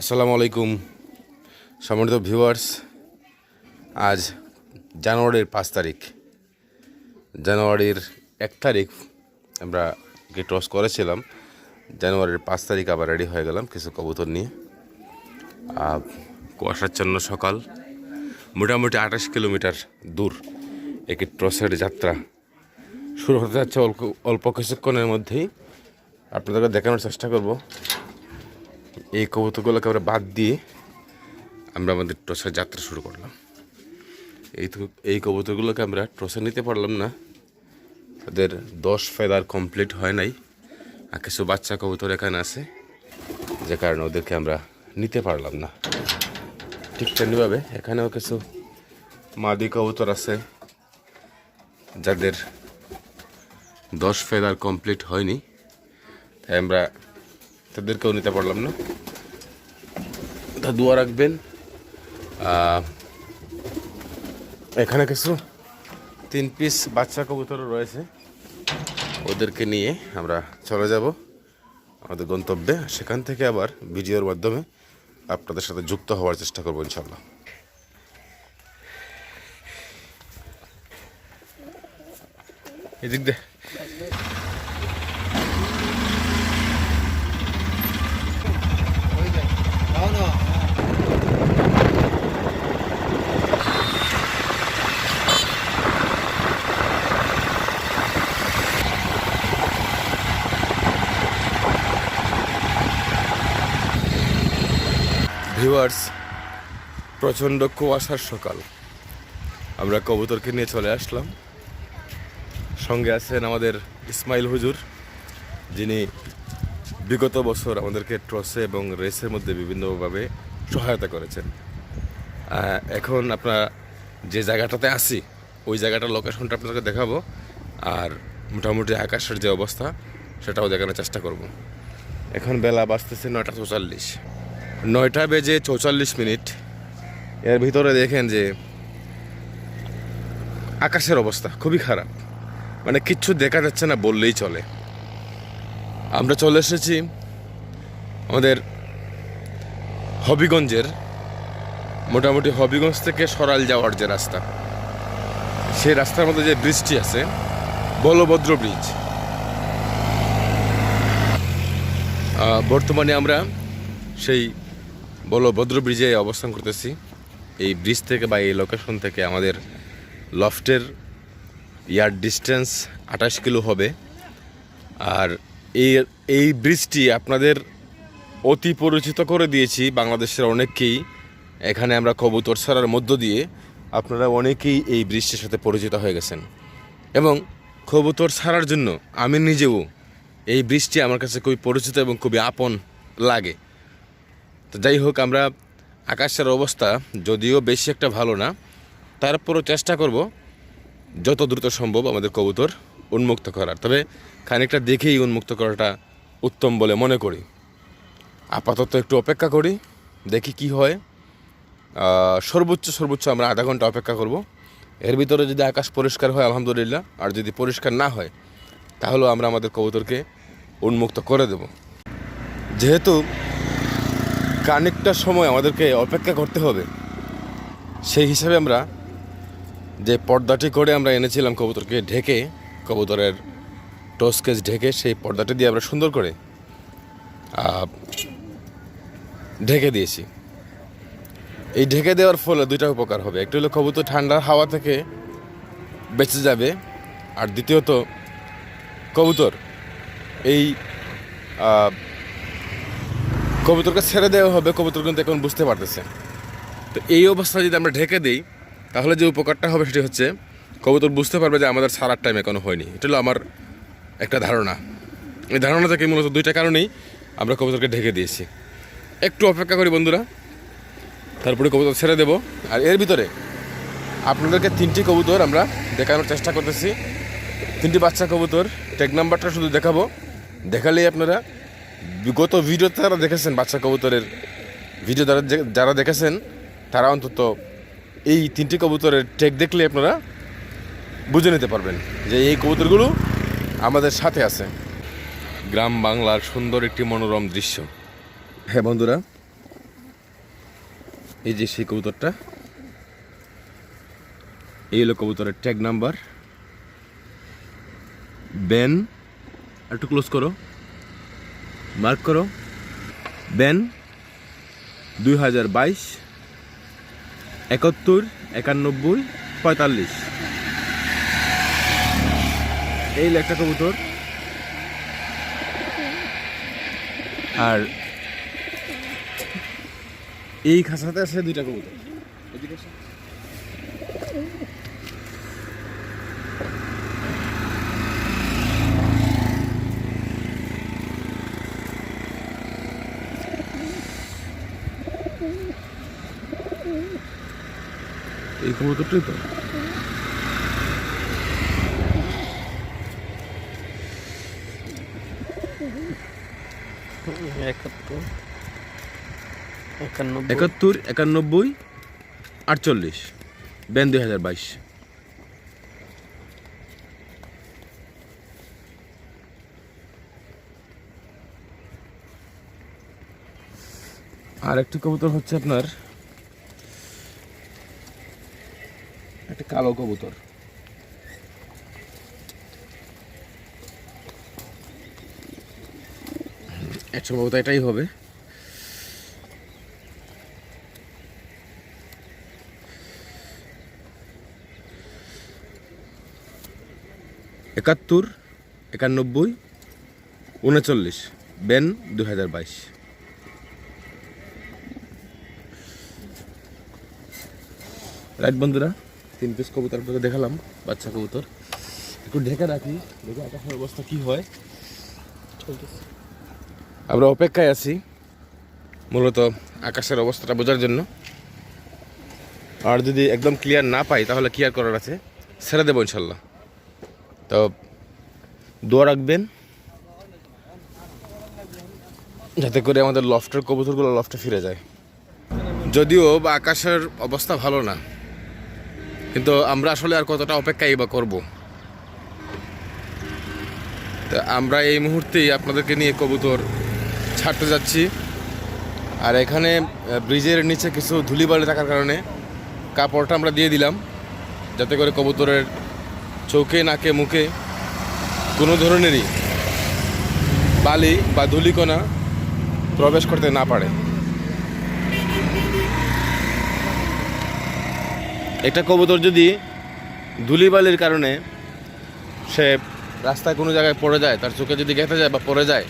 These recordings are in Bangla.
আসসালামু আলাইকুম। সম্মানিত ভিউয়ার্স, আজ জানুয়ারির পাঁচ তারিখ। জানুয়ারির এক তারিখ আমরা টস করেছিলাম। জানুয়ারির পাঁচ তারিখ আবার রেডি হয়ে গেলাম কিছু কবুতর নিয়ে। আর কুয়াশাচ্ছন্ন সকাল। মোটামুটি আঠাশ কিলোমিটার দূর একটি ট্রসের যাত্রা শুরু হতে যাচ্ছে অল্প অল্প কিছুক্ষণের মধ্যেই। আপনাদেরকে দেখানোর চেষ্টা করব। এই কবুতরগুলোকে আমরা বাদ দিয়ে আমরা আমাদের টসের যাত্রা শুরু করলাম। এই এই কবুতরগুলোকে আমরা টসে নিতে পারলাম না। তাদের দশ ফেদার কমপ্লিট হয় নাই। আর কিছু বাচ্চা কবুতর এখানে আছে, যে কারণে ওদেরকে আমরা নিতে পারলাম না। ঠিক তেমনিভাবে এখানেও কিছু মাদি কবুতর আছে, যাদের দশ ফেদার কমপ্লিট হয়নি। তাই আমরা তাদেরকেও নিতে পারলাম না। তা দোয়া রাখবেন। এখানে কিছু? তিন পিস বাচ্চা কবুতর রয়েছে। ওদেরকে নিয়ে আমরা চলে যাব আমাদের গন্তব্যে। সেখান থেকে আবার ভিডিওর মাধ্যমে আপনাদের সাথে যুক্ত হওয়ার চেষ্টা করব ইনশাল্লাহ এদিক দে ভিউয়ার্স প্রচণ্ড কুয়াশার সকাল। আমরা কবুতরকে নিয়ে চলে আসলাম। সঙ্গে আছেন আমাদের ইসমাইল হুজুর, যিনি বিগত বছর আমাদেরকে ট্রসে এবং রেসের মধ্যে বিভিন্নভাবে সহায়তা করেছেন। এখন আপনারা যে জায়গাটাতে আসি ওই জায়গাটার লোকেশনটা আপনাদেরকে দেখাবো। আর মোটামুটি আকাশের যে অবস্থা, সেটাও দেখানোর চেষ্টা করব। এখন বেলা বাজতেছে নয়টা চৌচল্লিশ। নয়টা বেজে চৌচল্লিশ মিনিট। এর ভিতরে দেখেন যে আকাশের অবস্থা খুবই খারাপ। মানে কিচ্ছু দেখা যাচ্ছে না বললেই চলে। আমরা চলে এসেছি আমাদের হবিগঞ্জের, মোটামুটি হবিগঞ্জ থেকে সরাল যাওয়ার যে রাস্তা। সেই রাস্তার মধ্যে যে ব্রিজটি আছে, বলভদ্র ব্রিজ। বর্তমানে আমরা সেই বলভদ্র ব্রিজে অবস্থান করতেছি। এই ব্রিজ থেকে বা এই লোকেশন থেকে আমাদের লফটের ইয়ার ডিস্টেন্স আঠাশ কিলো হবে। আর এই এই ব্রিজটি আপনাদের অতি পরিচিত করে দিয়েছি বাংলাদেশের অনেককেই। এখানে আমরা কবুতর ছাড়ার মধ্য দিয়ে আপনারা অনেকেই এই ব্রিজটির সাথে পরিচিত হয়ে গেছেন। এবং কবুতর ছাড়ার জন্য আমি নিজেও এই ব্রিজটি আমার কাছে খুবই পরিচিত এবং খুবই আপন লাগে। তো যাই হোক, আমরা আকাশের অবস্থা যদিও বেশি একটা ভালো না, তারপরও চেষ্টা করব যত দ্রুত সম্ভব আমাদের কবুতর উন্মুক্ত করার। তবে খানিকটা দেখেই উন্মুক্ত করাটা উত্তম বলে মনে করি। আপাতত একটু অপেক্ষা করি, দেখি কি হয়। সর্বোচ্চ সর্বোচ্চ আমরা আধা ঘণ্টা অপেক্ষা করব। এর ভিতরে যদি আকাশ পরিষ্কার হয়, আলহামদুলিল্লাহ। আর যদি পরিষ্কার না হয়, তাহলেও আমরা আমাদের কবুতরকে উন্মুক্ত করে দেব। যেহেতু খানিকটা সময় আমাদেরকে অপেক্ষা করতে হবে। সেই হিসাবে আমরা যে পর্দাটি করে আমরা এনেছিলাম কবুতরকে ঢেকে, কবুতরের টসকেজ ঢেকে সেই পর্দাটি দিয়ে আমরা সুন্দর করে ঢেকে দিয়েছি। এই ঢেকে দেওয়ার ফলে দুইটা উপকার হবে। একটি হলো কবুতর ঠান্ডার হাওয়া থেকে বেঁচে যাবে, আর দ্বিতীয়ত কবুতর এই কবুতরকে ছেড়ে দেওয়া হবে, কবুতর কিন্তু এখন বুঝতে পারতেছে। তো এই অবস্থায় যদি আমরা ঢেকে দিই, তাহলে যে উপকারটা হবে সেটি হচ্ছে, কবুতর বুঝতে পারবে যে আমাদের সারার টাইম এখনও হয়নি। এটা হলো আমার একটা ধারণা। এই ধারণা থেকে মূলত দুইটা কারণেই আমরা কবুতরকে ঢেকে দিয়েছি। একটু অপেক্ষা করি বন্ধুরা, তারপরে কবুতর ছেড়ে দেব। আর এর ভিতরে আপনাদেরকে তিনটি কবুতর আমরা দেখানোর চেষ্টা করতেছি। তিনটি বাচ্চা কবুতর টেক নাম্বারটা শুধু দেখাবো। দেখালেই আপনারা বিগত ভিডিওতে তারা দেখেছেন বাচ্চা কবুতরের ভিডিও যারা যারা দেখেছেন তারা অন্তত এই তিনটি কবুতরের টেক দেখলে আপনারা বুঝে নিতে পারবেন যে এই কবুতরগুলো আমাদের সাথে আছে। গ্রাম বাংলার সুন্দর একটি মনোরম দৃশ্য। হ্যাঁ বন্ধুরা এই যে সেই কবুতরটা এই হলো কবুতরের ট্যাগ নাম্বার বেন একটু ক্লোজ করো। মার্ক করো। বেন দুই হাজার বাইশ, একাত্তর, একানব্বই, পঁয়তাল্লিশ। এই একটা কবুতর। আর এই খাঁচাতে আছে দুইটা কবুতর। কবুতরটাই তো। একাত্তর একানব্বই। আটচল্লিশ ব্যান দুই হাজার বাইশ। আর একটি কবুতর হচ্ছে আপনার কালো কবুতর। সম্ভবত এটাই হবে। একাত্তর একানব্বই উনচল্লিশ বেন দু হাজার বাইশ। রাইট বন্ধুরা? তিন পিস কবুতর আপনাকে দেখালাম, বাচ্চা কবুতর। একটু ঢেকে রাখি দেখি আকাশের অবস্থা কি হয়। আমরা অপেক্ষায় আছি, মূলত আকাশের অবস্থাটা বোঝার জন্য। আর যদি একদম ক্লিয়ার না পাই, তাহলে কি আর করার আছে? ছেড়ে দেবো ইনশাল্লাহ। তো, দোয়া রাখবেন, যাতে করে আমাদের লফটের কবুতরগুলো লফটে ফিরে যায়। যদিও বা আকাশের অবস্থা ভালো না কিন্তু আমরা আসলে আর কতটা অপেক্ষাই বা করব? তা আমরা এই মুহূর্তেই আপনাদেরকে নিয়ে কবুতর ছাড়তে যাচ্ছি। আর এখানে ব্রিজের নিচে কিছু ধুলিবালি থাকার কারণে কাপড়টা আমরা দিয়ে দিলাম, যাতে করে কবুতরের চোখে, নাকে, মুখে কোনো ধরনেরই বালি বা ধুলিকণা প্রবেশ করতে না পারে। একটা কবুতর যদি ধুলিবালির কারণে সে রাস্তায় কোনো জায়গায় পড়ে যায়, তার চোখে যদি গেঁথে যায় বা পড়ে যায়,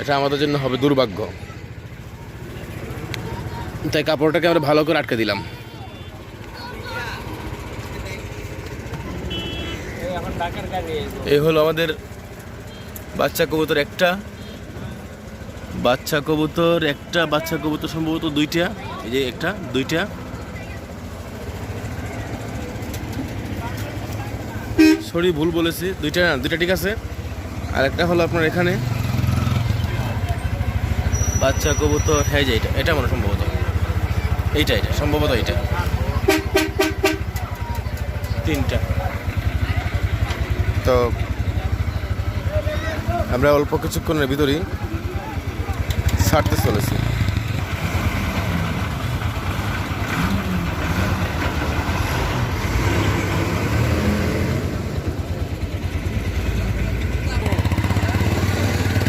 এটা আমাদের জন্য হবে দুর্ভাগ্য। তাই কাপড়টাকে আমরা ভালো করে আটকে দিলাম। এই হলো আমাদের বাচ্চা কবুতর একটা। বাচ্চা কবুতর একটা, বাচ্চা কবুতর সম্ভবত দুইটা। এই যে একটা, দুইটা। সরি, ভুল বলেছি। দুইটা না, দুইটা ঠিক আছে। আর একটা হলো আপনার এখানে। বাচ্চা, কবুতর হ্যাঁ যে এটা এটা মনে সম্ভবত। এইটা এটা সম্ভবত এইটা। তিনটা। তো আমরা অল্প কিছুক্ষণের ভিতরেই ছাড়তে চলেছি।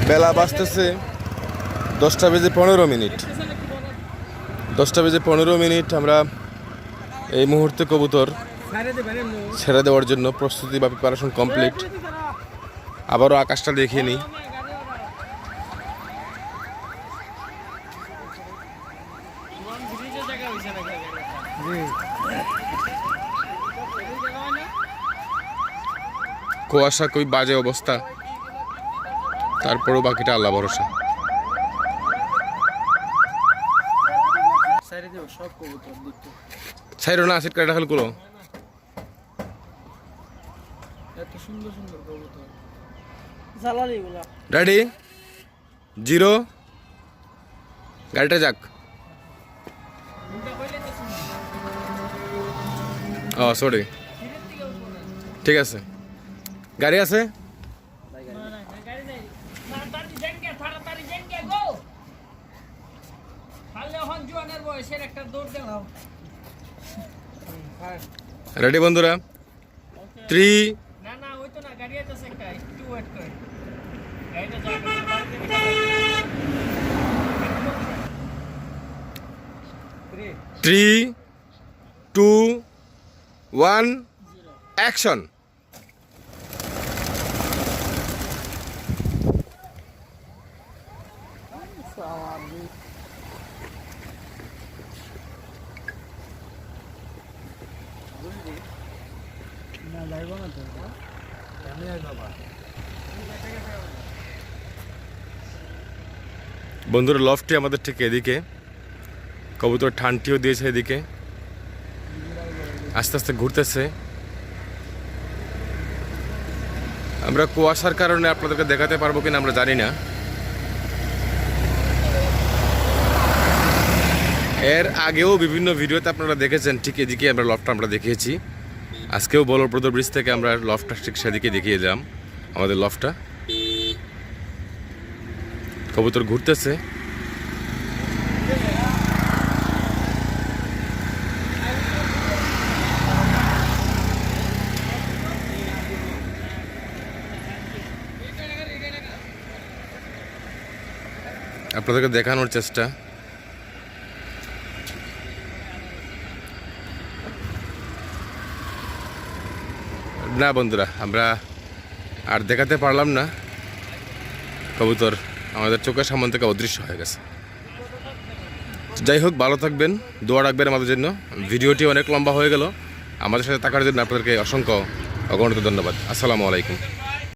বেলা বাজতেছে দশটা বেজে পনেরো মিনিট। দশটা বেজে পনেরো মিনিট আমরা এই মুহূর্তে কবুতর ছেড়ে দেওয়ার জন্য প্রস্তুতি বা প্রিপারেশন কমপ্লিট আবারও আকাশটা দেখিয়ে নিই। কুয়াশা খুবই বাজে অবস্থা। তারপরেও বাকিটা আল্লাহ ভরসা। ছাইরো না সিট কাটা খালি এগুলা। রেডি জিরো গাড়িটা যাক। ও সরি ঠিক আছে। গাড়ি আছে গাড়ি নেই দেশের একটা দৌড় দিলাম রেডি বন্ধুরা থ্রি না না ওই তো না গাড়ি আছে একটা একটু ওয়েট করে গাড়িটা যা করে বাড়িতে রে থ্রি টু ওয়ান অ্যাকশন না যাইব না তো বন্ধুরা লফটি আমাদের ঠিক এদিকে। কবুতর ঠানটিও দিয়েছে এদিকে। আস্তে আস্তে ঘুরতেছে। আমরা কুয়াশার কারণে আপনাদেরকে দেখাতে পারব কিনা আমরা জানি না। এর আগেও বিভিন্ন ভিডিওতে আপনারা দেখেছেন, ঠিক এদিকে আমরা লফটা আমরা দেখিয়েছি। আজকেও বলপ্রদ ব্রিজ থেকে আমরা লফটা ঠিক সেদিকে দেখিয়ে দিলাম, আমাদের লফটা কবুতর ঘুরতেছে। আপনাদেরকে দেখানোর চেষ্টা। না বন্ধুরা আমরা আর দেখাতে পারলাম না কবুতর। আমাদের চোখের সামনে থেকে অদৃশ্য হয়ে গেছে। যাই হোক, ভালো থাকবেন, দোয়া রাখবেন আমাদের জন্য। ভিডিওটি অনেক লম্বা হয়ে গেল। আমাদের সাথে থাকার জন্য আপনাদেরকে অসংখ্য অগণিত ধন্যবাদ। আসসালামু আলাইকুম।